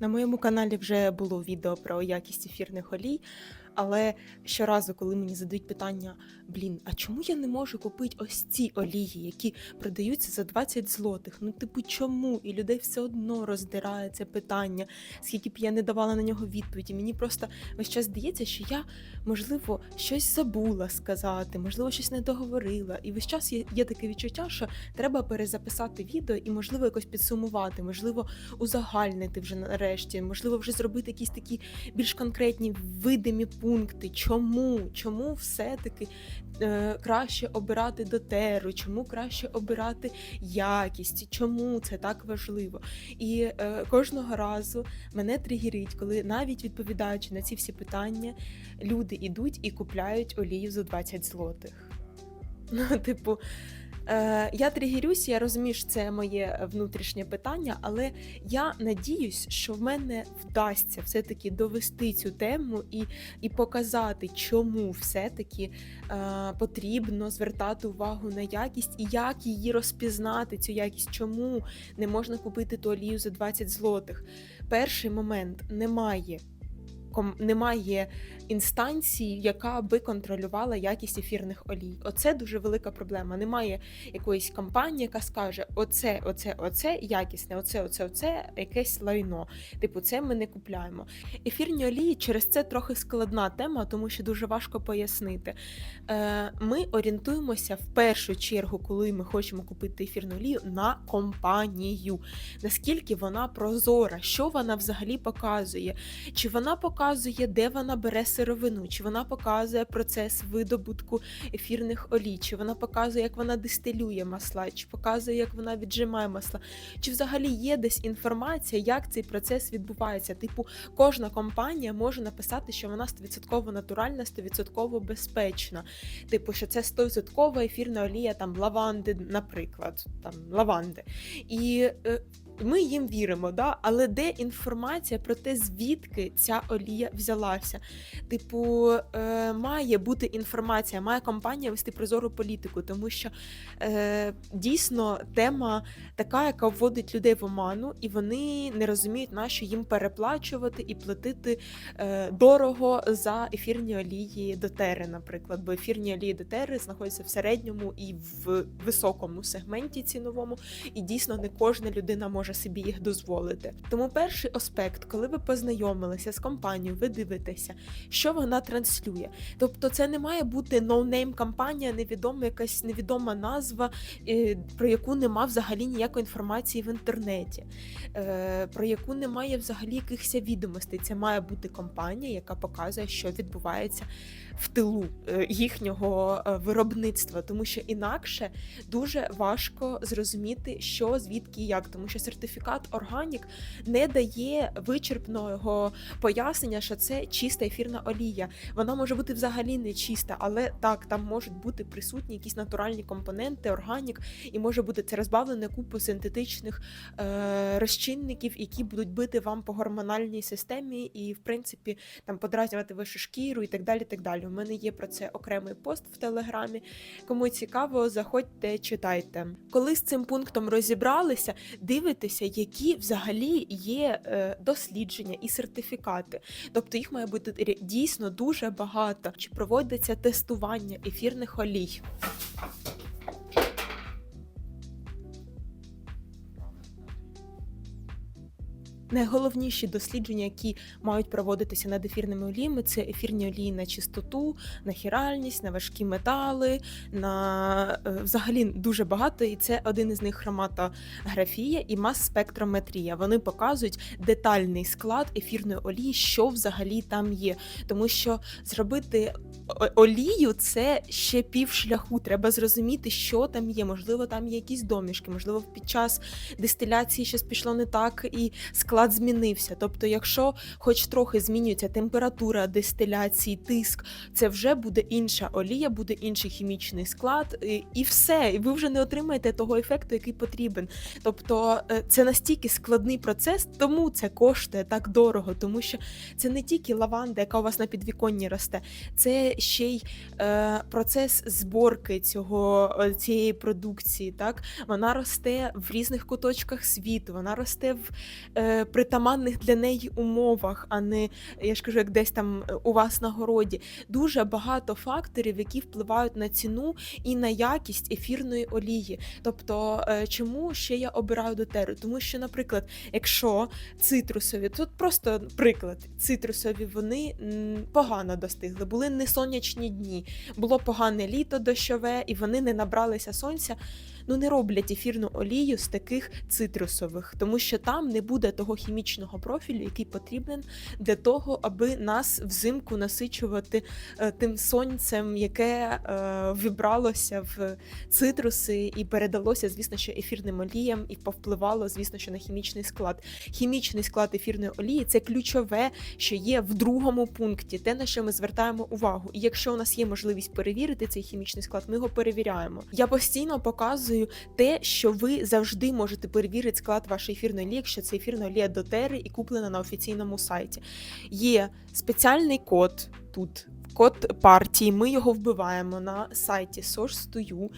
На моєму каналі вже було відео про якість ефірних олій, але щоразу, коли мені задають питання: блін, а чому я не можу купити ось ці олії, які продаються за 20 злотих? Ну, типу, чому? І людей все одно роздирає це питання, скільки б я не давала на нього відповіді. Мені просто весь час здається, що я, можливо, щось забула сказати, можливо, щось не договорила. І весь час є, є таке відчуття, що треба перезаписати відео і, можливо, якось підсумувати, можливо, узагальнити вже нарешті, можливо, вже зробити якісь такі більш конкретні видимі пункти. Чому? Чому все-таки е, краще обирати дотеру? Чому краще обирати якість? Чому це так важливо? І е, кожного разу мене тригерить, коли навіть відповідаючи на ці всі питання, люди йдуть і купляють олію за 20 злотих. Ну, типу, е, я тригерюсь, я розумію, що це моє внутрішнє питання, але я надіюсь, що в мене вдасться все-таки довести цю тему і, і показати, чому все-таки е, потрібно звертати увагу на якість і як її розпізнати, цю якість, чому не можна купити ту олію за 20 злотих. Перший момент немає. Немає інстанції, яка би контролювала якість ефірних олій. Оце дуже велика проблема. Немає якоїсь компанії, яка скаже: оце, оце, оце якісне, оце, оце, оце якесь лайно. Типу, це ми не купляємо. Ефірні олії через це трохи складна тема, тому що дуже важко пояснити. Е, Ми орієнтуємося в першу чергу, коли ми хочемо купити ефірну олію, на компанію. Наскільки вона прозора, що вона взагалі показує? Чи вона показує, де вона бере сировину, чи вона показує процес видобутку ефірних олій, чи вона показує, як вона дистилює масла, чи показує, як вона віджимає масла, чи взагалі є десь інформація, як цей процес відбувається. Типу, кожна компанія може написати, що вона 100% натуральна, 100% безпечна. Типу, що це 100% ефірна олія там лаванди, наприклад, там лаванди. І е, ми їм віримо, да? але де інформація про те, звідки ця олія взялася? Типу, е, має бути інформація, має компанія вести прозору політику, тому що е, дійсно тема така, яка вводить людей в оману, і вони не розуміють, на що їм переплачувати і платити е, дорого за ефірні олії дотери, наприклад. Бо ефірні олії дотери знаходяться в середньому і в високому сегменті ціновому, і дійсно не кожна людина може собі їх дозволити. Тому перший аспект, коли ви познайомилися з компанією, ви дивитеся, що вона транслює. Тобто, це не має бути ноунейм компанія, невідома якась невідома назва, е, про яку нема взагалі ніякої інформації в інтернеті, е, про яку немає взагалі якихось відомостей. Це має бути компанія, яка показує, що відбувається в тилу е, їхнього виробництва, тому що інакше дуже важко зрозуміти, що звідки і як, тому що сертифікат органік не дає вичерпного пояснення, що це чиста ефірна олія. Вона може бути взагалі не чиста, але так, там можуть бути присутні якісь натуральні компоненти, органік, і може бути це розбавлене купу синтетичних е, розчинників, які будуть бити вам по гормональній системі, і в принципі там подразнювати вашу шкіру і так далі. так далі. У мене є про це окремий пост в телеграмі. Кому цікаво, заходьте, читайте. Коли з цим пунктом розібралися, дивитеся, які взагалі є е, дослідження і сертифікати. Тобто їх має бути дійсно дуже багато. Чи проводиться тестування ефірних олій? Найголовніші дослідження, які мають проводитися над ефірними оліями, це ефірні олії на чистоту, на хіральність, на важкі метали, на е, взагалі дуже багато. І це один із них хроматографія і мас-спектрометрія. Вони показують детальний склад ефірної олії, що взагалі там є. Тому що зробити олію це ще пів шляху. Треба зрозуміти, що там є. Можливо, там є якісь домішки, можливо, під час дистиляції щось пішло не так і склад змінився. Тобто, якщо хоч трохи змінюється температура дистиляції, тиск, це вже буде інша олія, буде інший хімічний склад, і, і все. І ви вже не отримаєте того ефекту, який потрібен. Тобто, е, це настільки складний процес, тому це коштує так дорого, тому що це не тільки лаванда, яка у вас на підвіконні росте, це ще й е, процес зборки цього е, цієї продукції. Так вона росте в різних куточках світу, вона росте в е, притаманних для неї умовах, а не я ж кажу, як десь там е, у вас на городі. Дуже багато факторів, які впливають на ціну і на якість ефірної олії. Тобто, е, чому ще я обираю дотеру? Тому що, наприклад, якщо цитрусові, тут просто приклад, цитрусові вони погано достигли, були не сонячні дні, було погане літо дощове, і вони не набралися сонця. Ну, не роблять ефірну олію з таких цитрусових, тому що там не буде того хімічного профілю, який потрібен для того, аби нас взимку насичувати е, тим сонцем, яке е, вібралося в цитруси і передалося, звісно, що ефірним оліям, і повпливало, звісно, що на хімічний склад. Хімічний склад ефірної олії це ключове, що є в другому пункті, те на що ми звертаємо увагу. І якщо у нас є можливість перевірити цей хімічний склад, ми його перевіряємо. Я постійно показую те, що ви завжди можете перевірити склад вашої ефірної олії, якщо це ефірна олія дотери і куплена на офіційному сайті. Є спеціальний код тут. Код партії, ми його вбиваємо на сайті SOS2U,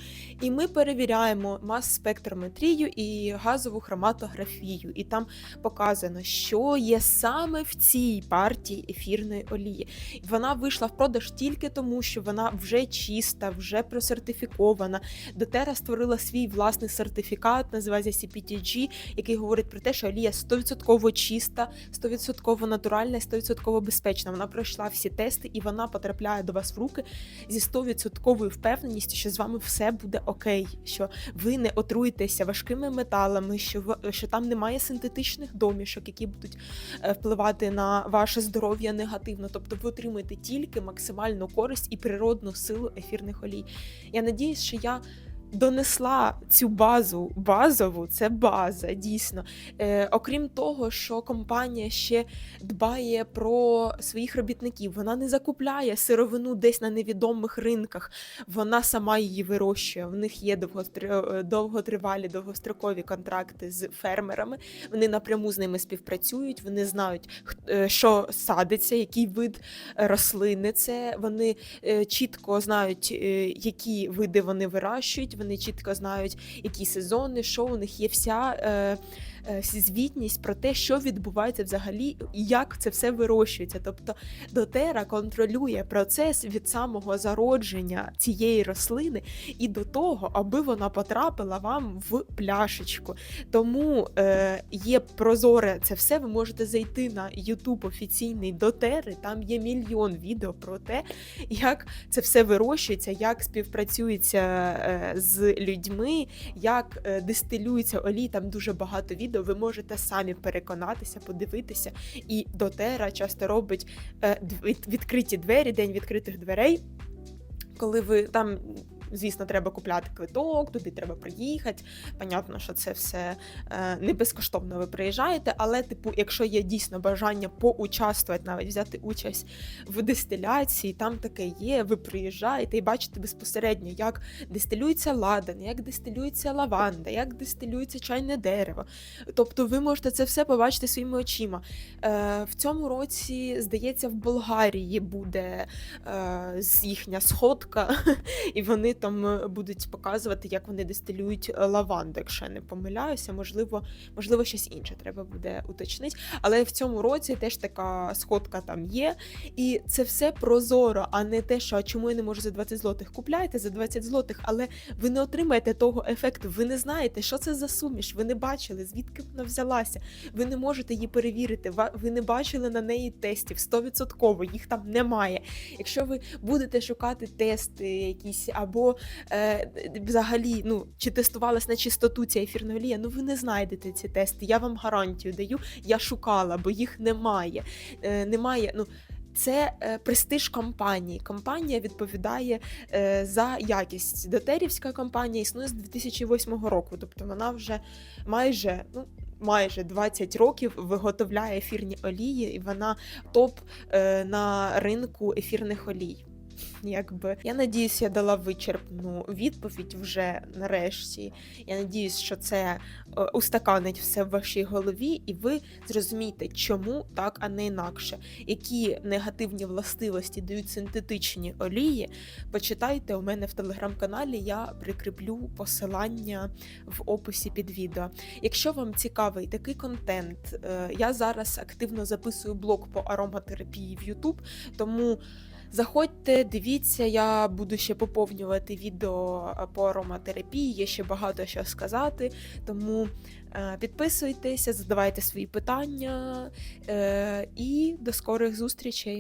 і ми перевіряємо мас-спектрометрію і газову хроматографію. І там показано, що є саме в цій партії ефірної олії. Вона вийшла в продаж тільки тому, що вона вже чиста, вже просертифікована. Дотера створила свій власний сертифікат, називається CPTG, який говорить про те, що олія 100% чиста, 100% натуральна і 100% безпечна. Вона пройшла всі тести і вона потрапляє до вас в руки зі 100% впевненістю, що з вами все буде окей, що ви не отруєтеся важкими металами, що що там немає синтетичних домішок, які будуть е, впливати на ваше здоров'я негативно. Тобто ви отримуєте тільки максимальну користь і природну силу ефірних олій. Я надіюсь, що я. Донесла цю базу базову, це база, дійсно. Е, окрім того, що компанія ще дбає про своїх робітників, вона не закупляє сировину десь на невідомих ринках, вона сама її вирощує. В них є е, довготривалі, довгострокові контракти з фермерами. Вони напряму з ними співпрацюють, вони знають, е, що садиться, який вид рослини це. Вони е, чітко знають, які види вони вирощують, вони чітко знають, які сезони, що у них є вся. Е, е, звітність про те, що відбувається взагалі, і як це все вирощується. Тобто дотера контролює процес від самого зародження цієї рослини і до того, аби вона потрапила вам в пляшечку. Тому е, є прозоре це все. Ви можете зайти на YouTube офіційний дотери. Там є мільйон відео про те, як це все вирощується, як співпрацюється е, з людьми, як е, дистилюється олій. Там дуже багато відео. Ви можете самі переконатися, подивитися. І дотера часто робить е, відкриті двері, день відкритих дверей. Коли ви там, звісно, треба купляти квиток, туди треба приїхати. Понятно, що це все е, не безкоштовно ви приїжджаєте, але, типу, якщо є дійсно бажання поучаствувати, навіть взяти участь в дистиляції, там таке є, ви приїжджаєте і бачите безпосередньо, як дистилюється ладан, як дистилюється лаванда, як дистилюється чайне дерево. Тобто ви можете це все побачити своїми очима. Е, в цьому році, здається, в Болгарії буде е, їхня сходка, і вони там е, будуть показувати, як вони дистилюють е, лаванду, якщо я не помиляюся. Можливо, можливо, щось інше треба буде уточнити. Але в цьому році теж така сходка там є. І це все прозоро, а не те, що чому я не можу за 20 злотих. Купляйте за 20 злотих, але ви не отримаєте того ефекту. Ви не знаєте, що це за суміш. Ви не бачили, звідки вона взялася. Ви не можете її перевірити. Ви не бачили на неї тестів 100%, їх там немає. Якщо ви будете шукати тести якісь або е, взагалі, ну чи тестувалась на чистоту ця ефірна олія, ну ви не знайдете ці тести. Я вам гарантію даю. Я шукала, бо їх немає. Е, немає. Ну це е, престиж компанії. Компанія відповідає е, за якість. Дотерівська компанія існує з 2008 року, тобто вона вже майже ну. Майже 20 років виготовляє ефірні олії, і вона топ е, на ринку ефірних олій. Якби я надіюсь, я дала вичерпну відповідь вже нарешті. Я надіюсь, що це е, устаканить все в вашій голові, і ви зрозумієте, чому так, а не інакше. Які негативні властивості дають синтетичні олії. Почитайте у мене в телеграм-каналі. Я прикріплю посилання в описі під відео. Якщо вам цікавий такий контент, е, я зараз активно записую блог по ароматерапії в YouTube, тому заходьте, дивіться, я буду ще поповнювати відео е, по ароматерапії, є ще багато що сказати. Тому е, підписуйтеся, задавайте свої питання е, і до скорих зустрічей.